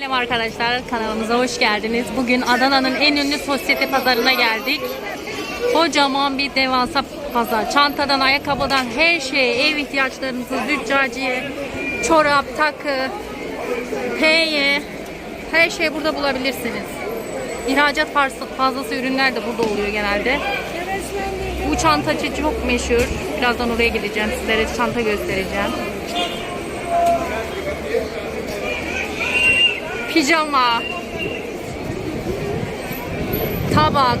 Selam arkadaşlar kanalımıza hoş geldiniz. Bugün Adana'nın en ünlü sosyete pazarına geldik. Kocaman bir devasa pazar. Çantadan, ayakkabıdan her şey, ev ihtiyaçlarınızı, züccaciye, çorap, takı, penye, her şeyi burada bulabilirsiniz. İhracat fazlası ürünler de burada oluyor genelde. Bu çantacı çok meşhur. Birazdan oraya gideceğim. Sizlere çanta göstereceğim. Pijama. Tabak.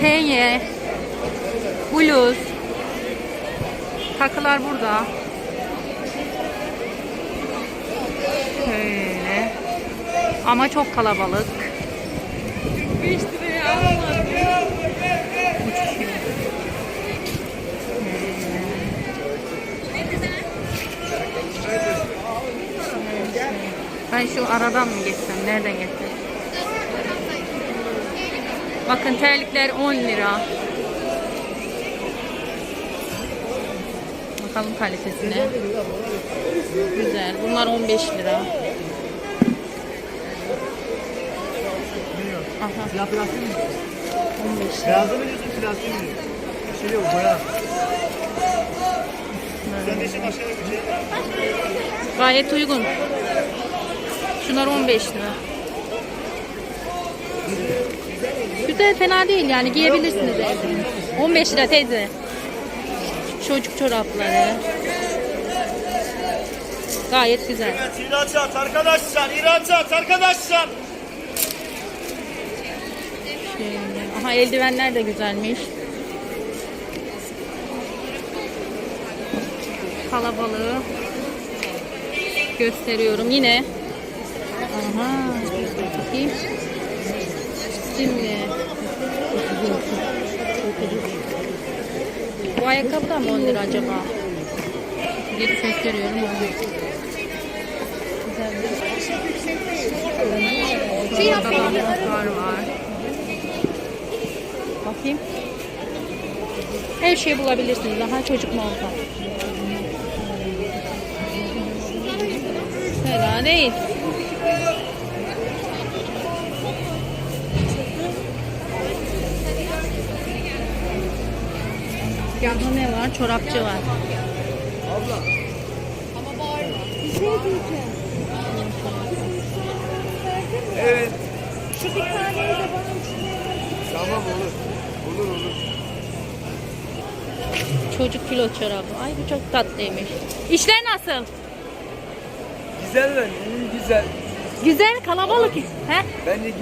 Penye. Bluz. Takılar burada. Şöyle. Ama çok kalabalık. 5 liraya Ben şu aradan mı geçsem? Nereden geçsem? Bakın terlikler 10 lira. Bakalım kalitesine. Güzel. Bunlar 15 lira. Aha. Silah plastik mi? 15 lira. Beyazı mı diyorsun plastik mi? Bir şey yok boya. Sen de işin aşağıya bir şey. Gayet uygun. Şunlar 15 lira. Güzel fena değil yani giyebilirsiniz evde. 15 lira teyze. Çocuk çorapları. Gayet güzel. Evet ihracat arkadaşlar ihracat arkadaşlar. Şöyle. Aha eldivenler de güzelmiş. Kalabalığı gösteriyorum yine. Aha. Bakayım. Şimdi. Bu ayakkabı da mı 10 lira acaba? Bir gösteriyorum. Burada da montlar var. Bakayım. Her şeyi bulabilirsiniz. Daha çocuk montu. Fena değil. Yahda ne var? Çorapçı var. Evet. Şu bir taneyi de bana Tamam olur. Olur olur. Çocuk kilo çorabı. Ay bu çok tatlıymış. İşler nasıl? Güzel lan iyi güzel. Güzel, kalabalık. He? Ben de git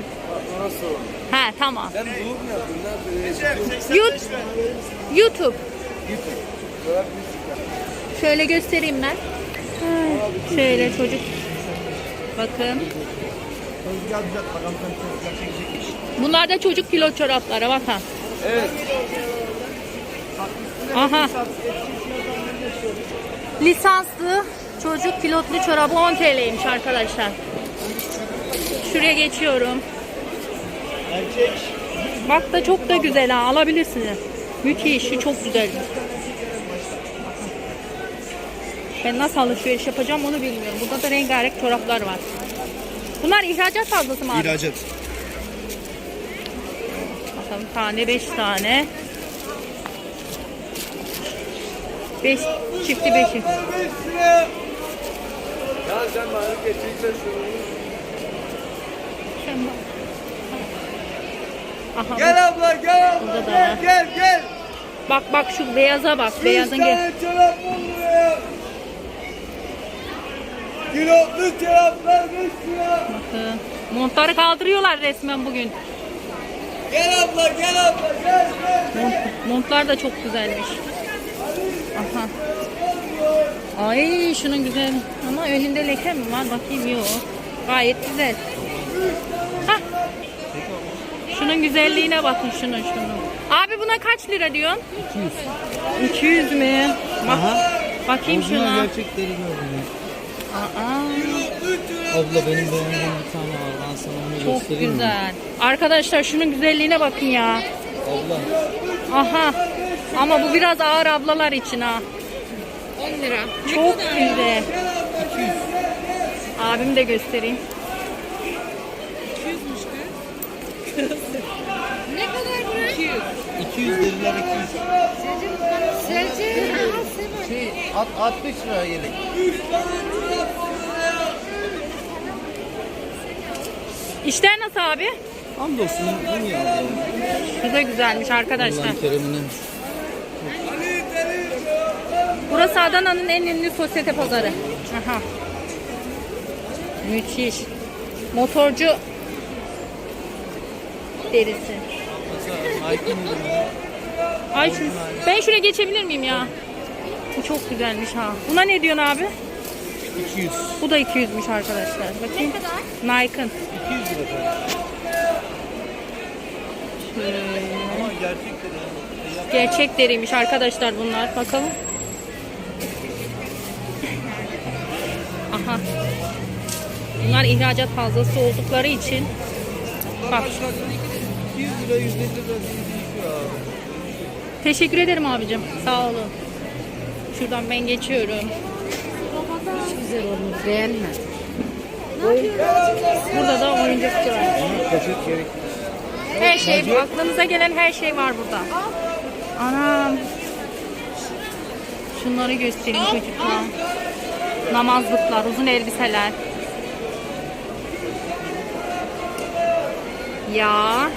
nasıl olur? Ha tamam. Sen bulur mu yaptın? Ne yaptın? YouTube. YouTube. Şöyle göstereyim ben. Şöyle çocuk. Bakın. Bunlar da çocuk kilo çorapları bakın. Evet. Aha. Lisanslı çocuk pilotlu çorabı 10 TL'ymiş arkadaşlar. Şuraya geçiyorum. Bak da çok da güzel ha alabilirsiniz. Müthiş şu çok güzel. Ben nasıl alışveriş yapacağım onu bilmiyorum. Burada da rengarenk çoraplar var. Bunlar ihracat fazlası mı abi? İhracat. Bakalım tane 5 tane. 5 çifti 5'i. Ya sen bana getirirsen şunu. Aha, Gel abla gel abla gel gel gel. bak bak şu beyaza bak. Beyazın Üç gel. tane çorap buraya. Kilotlu çoraplar 5 lira. Bakın. Montları kaldırıyorlar resmen bugün. Gel abla gel abla gel gel. Mont, montlar da çok güzelmiş. Aha. Ay şunun güzel. Ama önünde leke mi var? Bakayım yok. Gayet güzel. Şunun güzelliğine bakın şunun şunun. Abi buna kaç lira diyorsun? 200. 200 mü? Bak, bakayım şuna. gerçekleri gördüm. Aa, Abla benim beğendiğim bir tane var. Ben sana onu çok göstereyim mi? güzel. Arkadaşlar şunun güzelliğine bakın ya. Abla Aha. Ama bu biraz ağır ablalar için ha. 10 lira. Çok güzel. Abim de göstereyim. Ne kadar burası? 200 liralar 200. Selci. Şey at- 60 lira yelek. İşler nasıl abi? Hamdolsun. Bu da güzelmiş arkadaşlar. Burası Adana'nın en ünlü sosyete pazarı. Aha. Müthiş. Motorcu derisi. Ay şu, ben şuraya geçebilir miyim ya? Bu çok güzelmiş ha. Buna ne diyorsun abi? 200. Bu da 200'müş arkadaşlar. Bakayım. Nike'ın. 200 lira falan. Ama gerçekten yani. Gerçek deriymiş arkadaşlar bunlar. Bakalım. Aha. Bunlar ihracat fazlası oldukları için bak 200 lira 150 lira abi. teşekkür ederim abicim. Sağ olun. Şuradan ben geçiyorum. Güzel olmuş beğenme. Burada da oyuncakçı var. Poşet gerek. Her şey, aklınıza gelen her şey var burada. Anam. Şunları göstereyim çocuklar. Namazlıklar, uzun elbiseler. Ya.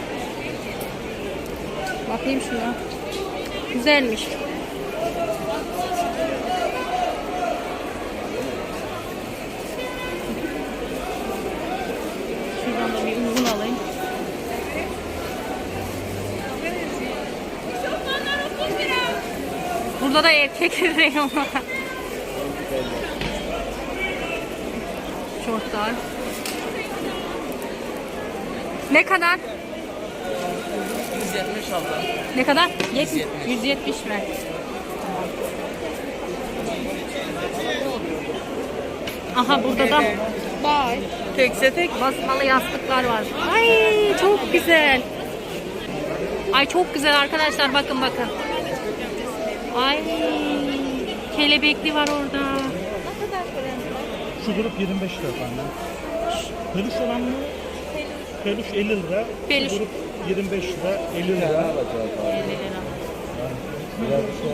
Bakayım şuna. Güzelmiş. Şuradan da bir uzun alayım. Burada da erkek reyonu var. Şortlar. Ne kadar? 170 abla. Ne kadar? 170. 170 mi? Aha burada da Vay. Tekse tek basmalı yastıklar var. Ay çok güzel. Ay çok güzel arkadaşlar bakın bakın. Ay kelebekli var orada. Şu grup 25 lira efendim. Peluş olan mı? Peluş 50 lira. Peluş. Şu grup 25 lira, 50 lira. 50 lira. Şey.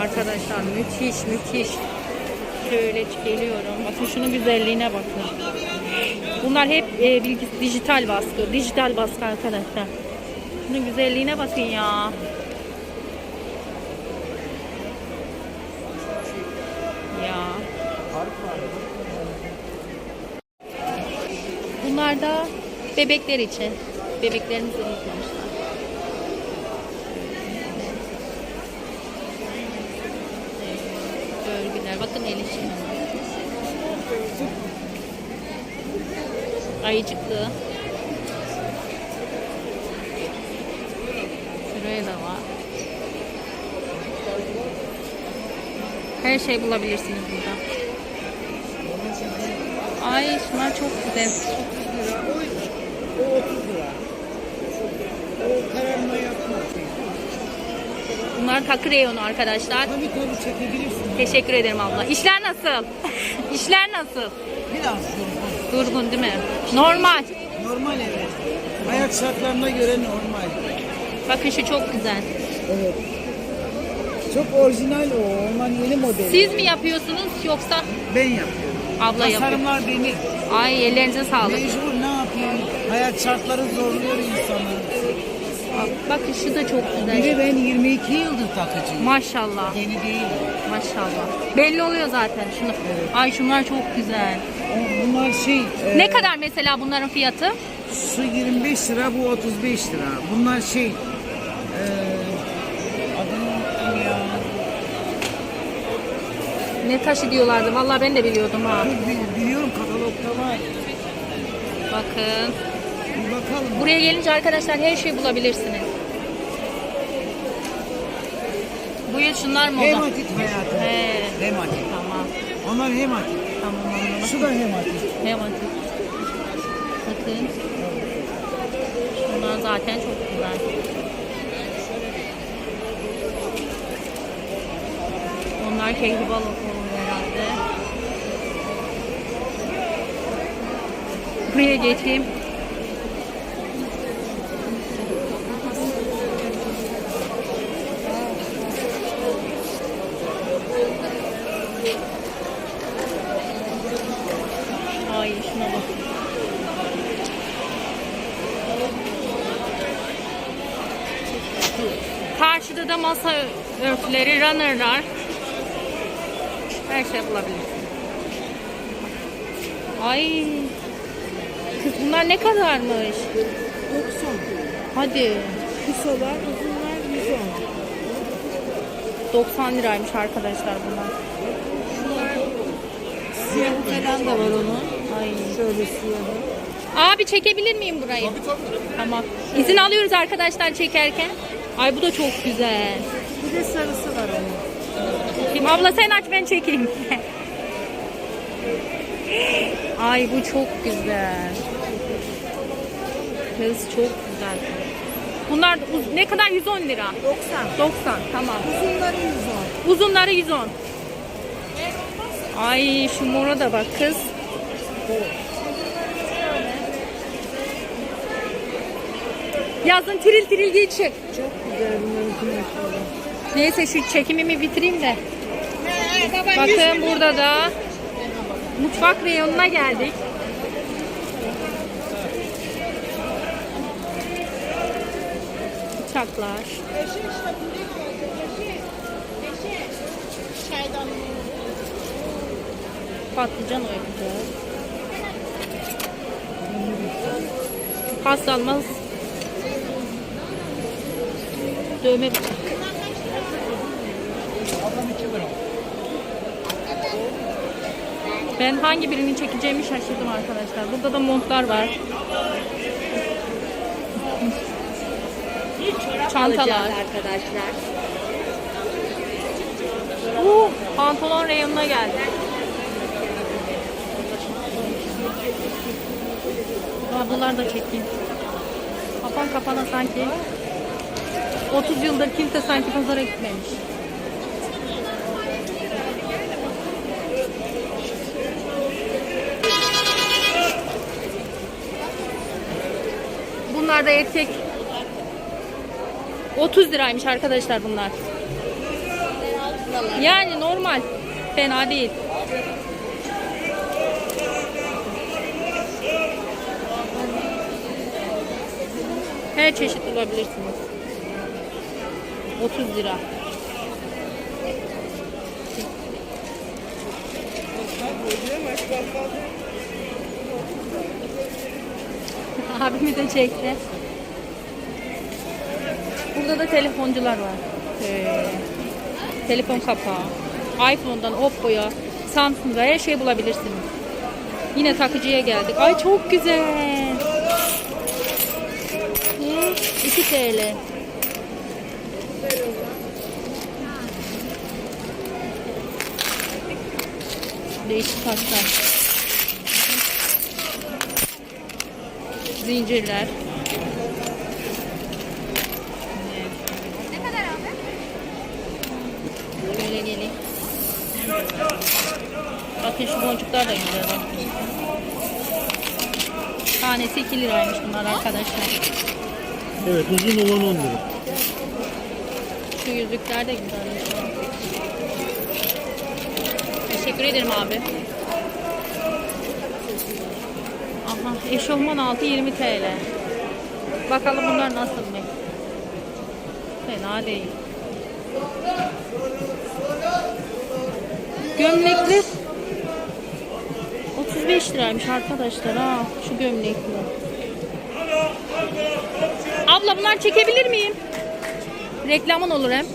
Arkadaşlar müthiş müthiş. Şöyle geliyorum. Bakın şunun güzelliğine bakın. Bunlar hep e, bilgi, dijital baskı. Dijital baskı arkadaşlar. Şunun güzelliğine bakın. Ya. Bunlar da bebekler için. Bebeklerimizi unutmuşlar. Örgüler. Bakın el işi. Ayıcıklı. Şuraya da var. Her şey bulabilirsiniz burada. Ay şunlar çok güzel. Bunlar takı reyonu arkadaşlar. Tabii tabii çekebilirsin. Teşekkür ederim abla. İşler nasıl? İşler nasıl? Biraz Durgun değil mi? Normal. normal evet. Hayat şartlarına göre normal. Bakın şu çok güzel. Evet. Çok orijinal o. Orman yeni modeli. Siz mi yapıyorsunuz yoksa Ben yapıyorum. Abla yapıyor? Tasarımlar benim. Ay ellerinize sağlık. Mecbur ne yapayım? Hayat şartları zorluyor insanı. Bakın şu da çok Bir güzel. de ben 22 yıldır takıcıyım. Maşallah. Yeni değil. Maşallah. Belli oluyor zaten. Şunu. Ay şunlar çok güzel. O- Bunlar şey... e, Ne kadar mesela bunların fiyatı? Şu 25 lira, bu 35 lira. Bunlar şey... E, adını unuttum ya. Ne taşı diyorlardı. Vallahi ben de biliyordum ha. Bil- Biliyorum katalogda var. Bakın. Bir bakalım. Buraya gelince arkadaşlar her şeyi bulabilirsiniz. Bu yıl şunlar moda. Hematit hayatım. He. Hematit. Tamam. Onlar hematit. Tamam anladım. Şu da hematit. Hemen. Bakın. Şunlar zaten çok güzel. Onlar kehribar oluyor herhalde. Buraya geçeyim. Ay şuna bak. Karşıda da masa örtüleri, runnerlar. Her şey bulabilirsin. Ay. Kız bunlar ne kadarmış? 90. Hadi. Kısalar, uzunlar 110. 90 liraymış arkadaşlar bunlar. Siyah falan da var onun. Ay. Şöyle siyahı. Abi çekebilir miyim burayı? Tabii tabii. Tamam. İzin alıyoruz arkadaşlar çekerken. Ay bu da çok güzel. Bir de sarısı var Kim abla sen aç ben çekeyim. Ay bu çok güzel. Kız çok güzel. Bunlar ne kadar 110 lira. 90. 90 tamam. Uzunları 110. Uzunları 110. Ay şu mora da bak kız. Yazın tiril tiril giy çık. Çok güzel bunların. Neyse şu çekimimi bitireyim de. Bakın burada da mutfak reyonuna geldik. Bıçaklar. Patlıcan oyuncağı. Paslanmaz dövme bıçak. Ben hangi birini çekeceğimi şaşırdım arkadaşlar. Burada da montlar var. Çantalar. arkadaşlar. Uh, pantolon reyonuna geldi. Ablalar da çekeyim. Kapan kapana sanki. 30 yıldır kimse sanki pazara gitmemiş. Da erkek. 30 liraymış arkadaşlar bunlar. Yani normal. Fena değil. Her çeşit bulabilirsiniz. 30 lira. Abimi de çekti. Burada da telefoncular var. Ee, telefon kapağı. iPhone'dan Oppo'ya, Samsung'a her şey bulabilirsiniz. Yine takıcıya geldik. Ay çok güzel. Hı, 2 TL. Değişik taşlar. Zincirler. Böyle geleyim. Bakın şu boncuklar da güzel. Tanesi 2 liraymış bunlar arkadaşlar. Evet uzun olan 10 lira. Şu yüzükler de güzelmiş. Teşekkür ederim abi. Aha eşofman altı 20 TL. Bakalım bunlar nasıl mı? Fena değil. Gömlekler 35 liraymış arkadaşlar ha şu gömlekler. Abla bunlar çekebilir miyim? Reklamın olur hem.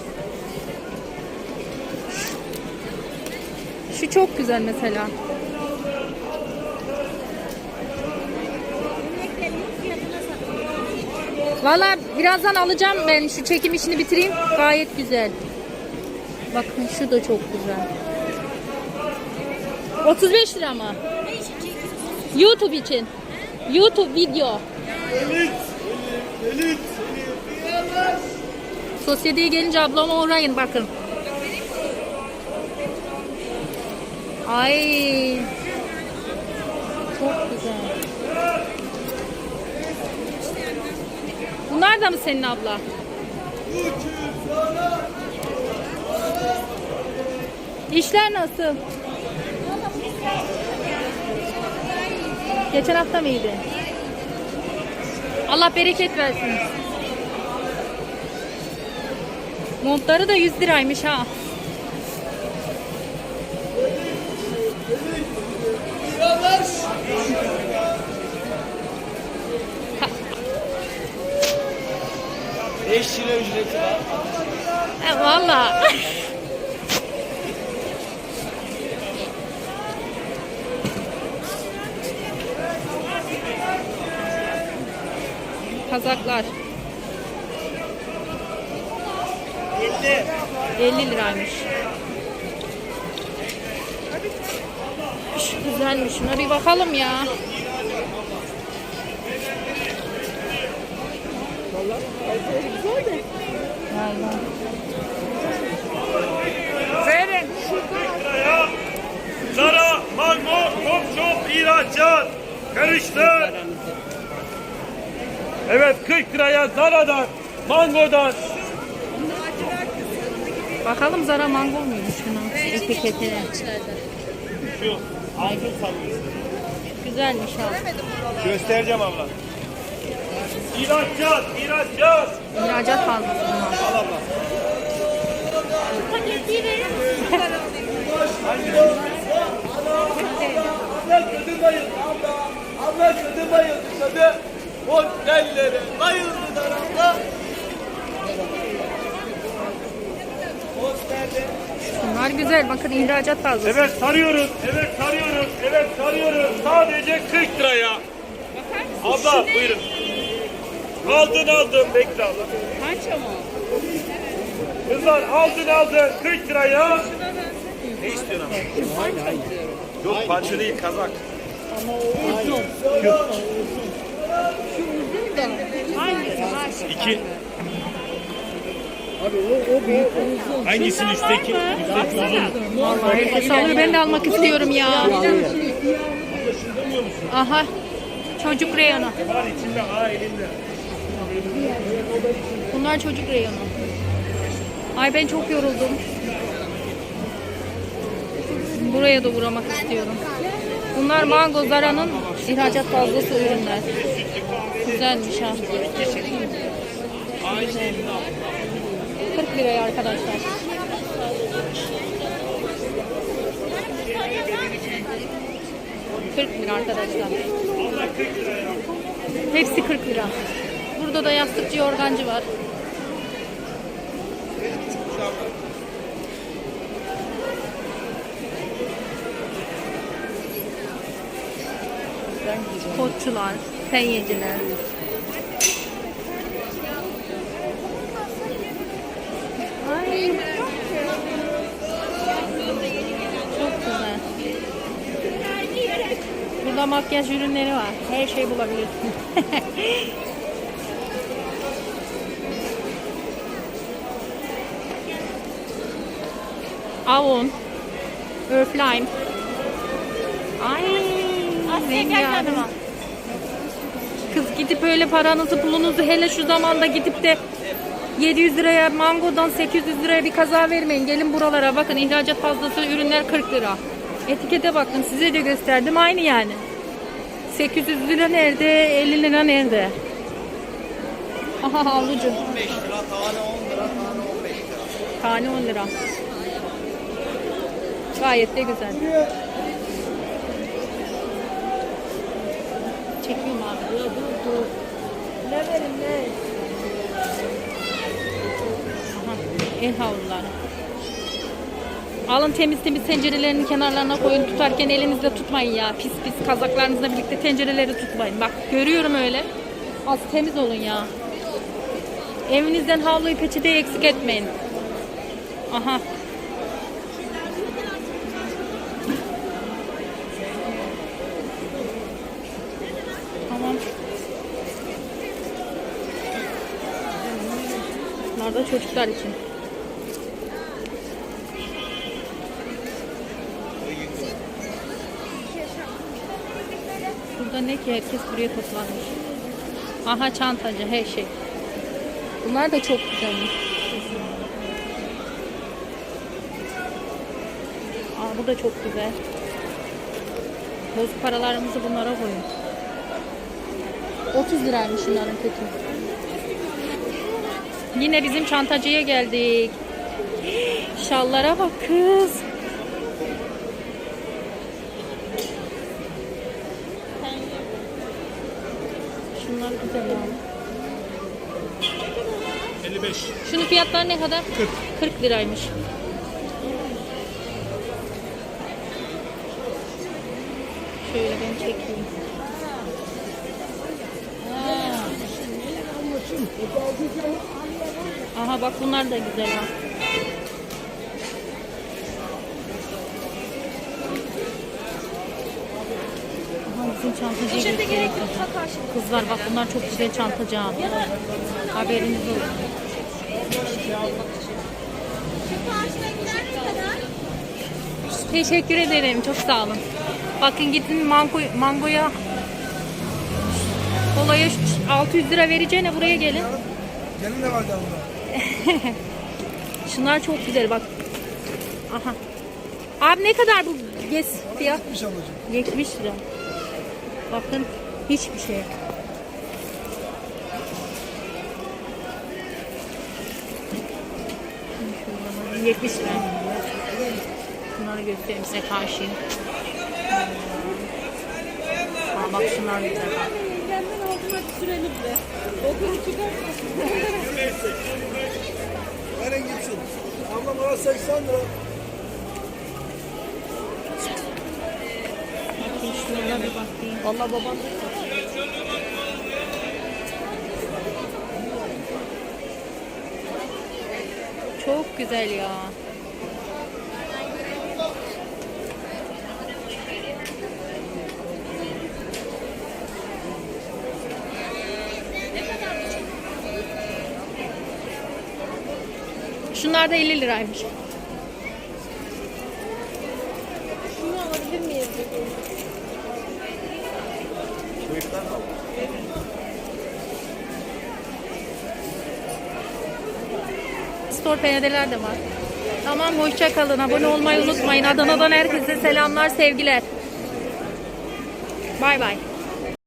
Şu çok güzel mesela. Valla birazdan alacağım ben şu çekim işini bitireyim. Gayet güzel. Bakın şu da çok güzel. 35 lira mı? YouTube için. YouTube video. Sosyeteye gelince ablama uğrayın bakın. Ay. Çok güzel. Da mı senin abla? İşler nasıl? Geçen hafta mıydı? Allah bereket versin. Montları da 100 liraymış ha. Valla. Kazaklar. 50 liraymış. Şu güzelmiş. Şuna bir bakalım ya. Vallahi. Verin. Zara, Mango, Top İhracat. Karıştır. Evet 40 liraya Zara'dan, Mango'dan. Bakalım Zara mango muymuş şunun etiketine. Şu altın. Güzelmiş ha. Göstereceğim abla. İhracat, ihracat. İhracat fazlası bunlar. Abla kötü bayıldı abla. Abla kötü bayıldı kötü. Modellere bayıldılar abla. Bunlar güzel. Bakın ihracat fazlası. Evet sarıyoruz, evet sarıyoruz, evet sarıyoruz. Sadece 40 liraya. Abla buyurun. Aldın aldın, bekle abla. Kaç ama? Kızlar aldın aldın 40 liraya. Ne istiyorsun ama? Yok parça değil kazak. İki. Hangisinin üstteki? Üstteki uzun. Alıyor. Ben de almak istiyorum ya. Aha. Çocuk reyonu. Var içinde, aa elinde. Bunlar çocuk reyonu. Ay ben çok yoruldum. Buraya da uğramak istiyorum. Bunlar Mango Zara'nın ihracat fazlası ürünler. Güzelmiş ha. 40 liraya arkadaşlar. Kırk lira arkadaşlar. Hepsi 40 lira. Burada da yastıkçı yorgancı var. Kotçular, penyeciler. Ay. Çok güzel. Burada makyaj ürünleri var. Her şey bulabilirsin. Avon. Örflime. Ay. rengarenk. Kız gidip öyle paranızı pulunuzu hele şu zamanda gidip de 700 liraya mangodan 800 liraya bir kaza vermeyin. Gelin buralara bakın ihracat fazlası ürünler 40 lira. Etikete bakın size de gösterdim aynı yani. 800 lira nerede 50 lira nerede? Aha havlucu. 15 lira tane 10 lira tane 15 lira. Tane 10 lira. Gayet de güzel. Çekiyorum abi. Dur dur dur. Ne verin ne? Aha, el havluları. Alın temiz temiz tencerelerin kenarlarına koyun tutarken elinizle tutmayın ya. Pis pis kazaklarınızla birlikte tencereleri tutmayın. Bak görüyorum öyle. Az temiz olun ya. Evinizden havluyu peçeteyi eksik etmeyin. Aha. Tamam. Da çocuklar için. Burada ne ki herkes buraya toplanmış. Aha çantacı her şey. Bunlar da çok güzel. Aa, bu da çok güzel. Bozuk paralarımızı bunlara koyun. 30 liraymış şunların kötü. Yine bizim çantacıya geldik. Şallara bak kız. Şunlar güzel abi. 55. Şunun fiyatları ne kadar? 40. 40 liraymış. Şöyle ben çekeyim. Ha. Aha bak bunlar da güzel ha. Aha bizim çantacıya göstereyim. Kızlar bak bunlar çok güzel çantacı abi. Haberiniz olsun. Teşekkür ederim. Çok sağ olun. Bakın gidin mango, mangoya kolaya 600 lira vereceğine buraya gelin. Gelin de var burada. Şunlar çok güzel bak. Aha. Abi ne kadar bu gez fiyat? 70 ablacığım. 70 lira. Bakın hiçbir şey. Şuradan bakın, 70 lira. Bunları göstereyim size karşı. Aa, bak şunlar güzel. bak. Verin gitsin. Ablam bana 80 lira. Şunlara bir bakayım. Valla babam. Çok güzel ya. Şunlar da 50 liraymış. Store perdeler de var. Tamam hoşça kalın. Abone olmayı unutmayın. Adana'dan herkese selamlar, sevgiler. Bay bay.